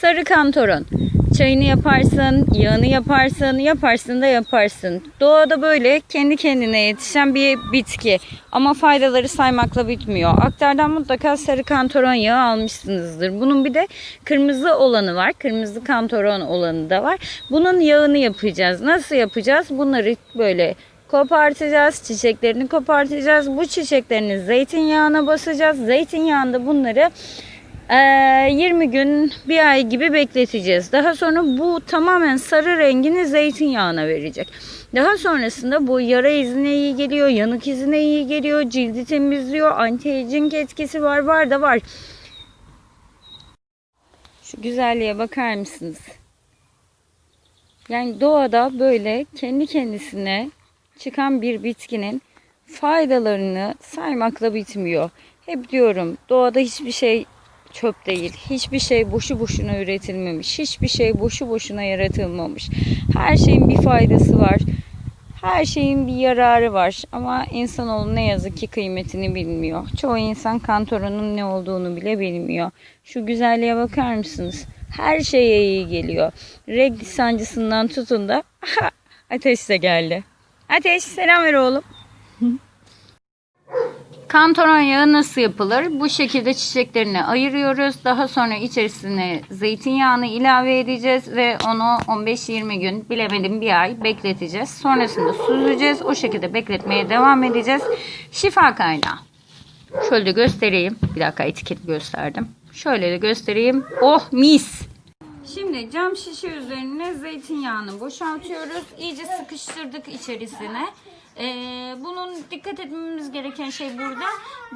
Sarı kantoron. Çayını yaparsın, yağını yaparsın, yaparsın da yaparsın. Doğada böyle kendi kendine yetişen bir bitki. Ama faydaları saymakla bitmiyor. Aktardan mutlaka sarı kantoron yağı almışsınızdır. Bunun bir de kırmızı olanı var. Kırmızı kantoron olanı da var. Bunun yağını yapacağız. Nasıl yapacağız? Bunları böyle kopartacağız. Çiçeklerini kopartacağız. Bu çiçeklerini zeytinyağına basacağız. Zeytinyağında bunları 20 gün bir ay gibi bekleteceğiz. Daha sonra bu tamamen sarı rengini zeytinyağına verecek. Daha sonrasında bu yara izine iyi geliyor, yanık izine iyi geliyor, cildi temizliyor, anti-aging etkisi var, var da var. Şu güzelliğe bakar mısınız? Yani doğada böyle kendi kendisine çıkan bir bitkinin faydalarını saymakla bitmiyor. Hep diyorum doğada hiçbir şey çöp değil. Hiçbir şey boşu boşuna üretilmemiş. Hiçbir şey boşu boşuna yaratılmamış. Her şeyin bir faydası var. Her şeyin bir yararı var ama insanoğlu ne yazık ki kıymetini bilmiyor. Çoğu insan kantoronun ne olduğunu bile bilmiyor. Şu güzelliğe bakar mısınız? Her şeye iyi geliyor. Regl sancısından tutun da ateş de geldi. Ateş selam ver oğlum. Kantaron yağı nasıl yapılır? Bu şekilde çiçeklerini ayırıyoruz. Daha sonra içerisine zeytinyağını ilave edeceğiz ve onu 15-20 gün bilemedim bir ay bekleteceğiz. Sonrasında süzeceğiz. O şekilde bekletmeye devam edeceğiz. Şifa kaynağı. Şöyle göstereyim. Bir dakika etiketi gösterdim. Şöyle de göstereyim. Oh mis. Şimdi cam şişe üzerine zeytinyağını boşaltıyoruz. İyice sıkıştırdık içerisine. Ee, bunun dikkat etmemiz gereken şey burada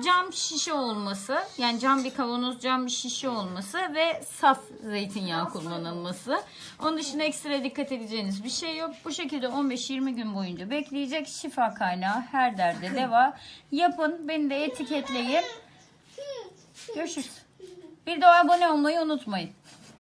cam şişe olması. Yani cam bir kavanoz, cam bir şişe olması ve saf zeytinyağı kullanılması. Onun dışında ekstra dikkat edeceğiniz bir şey yok. Bu şekilde 15-20 gün boyunca bekleyecek. Şifa kaynağı her derde deva. Yapın. Beni de etiketleyin. Görüşürüz. Bir de abone olmayı unutmayın.